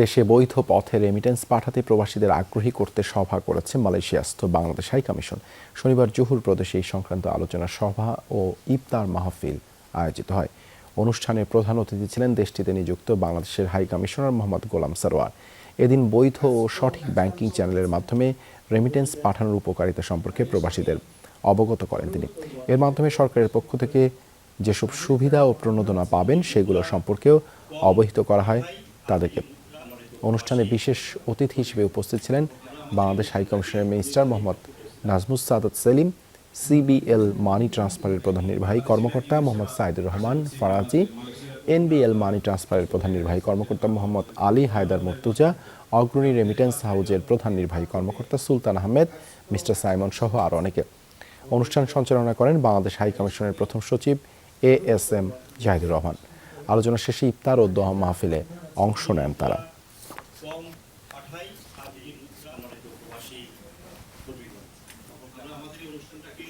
দেশে বৈধ পথে রেমিটেন্স পাঠাতে প্রবাসীদের আগ্রহী করতে সভা করেছে মালয়েশিয়াস্থ বাংলাদেশ হাই কমিশন। শনিবার জহুর প্রদেশে এই সংক্রান্ত আলোচনা সভা ও ইফতার মাহফিল আয়োজিত হয়। অনুষ্ঠানে প্রধান অতিথি ছিলেন দেশটিতে নিযুক্ত বাংলাদেশের হাই কমিশনার মোহাম্মদ গোলাম সরোয়ার। এদিন বৈধ ও সঠিক ব্যাংকিং চ্যানেলের মাধ্যমে রেমিটেন্স পাঠানোর উপকারিতা সম্পর্কে প্রবাসীদের অবগত করেন তিনি। এর মাধ্যমে সরকারের পক্ষ থেকে যেসব সুবিধা ও প্রণোদনা পাবেন, সেগুলো সম্পর্কেও অবহিত করা হয় তাদেরকে। অনুষ্ঠানে বিশেষ অতিথি হিসেবে উপস্থিত ছিলেন বাংলাদেশ হাই কমিশনের minister Mohammad Nazmus Sadat Selim, CBL money ট্রান্সফারের প্রধান নির্বাহী কর্মকর্তা মোহাম্মদ সাইদুর রহমান ফরাজি, এনবিএল মানি ট্রান্সফারের প্রধান নির্বাহী কর্মকর্তা মোহাম্মদ আলী হায়দার মুর্তুজা, অগ্রণী রেমিটেন্স হাউজের প্রধান নির্বাহী কর্মকর্তা সুলতান আহমেদ, মিস্টার সাইমন সহ আরও অনেকে। অনুষ্ঠান সঞ্চালনা করেন বাংলাদেশ হাই কমিশনের প্রথম সচিব A S M Jahidur Rahman. আলোচনা শেষে ইফতার ও দোহা মাহফিলে অংশ নেন তারা। কম পাঠাই এই মুদ্রা আমাদের প্রবাসী কবি আমরা আমাদের এই অনুষ্ঠানটাকে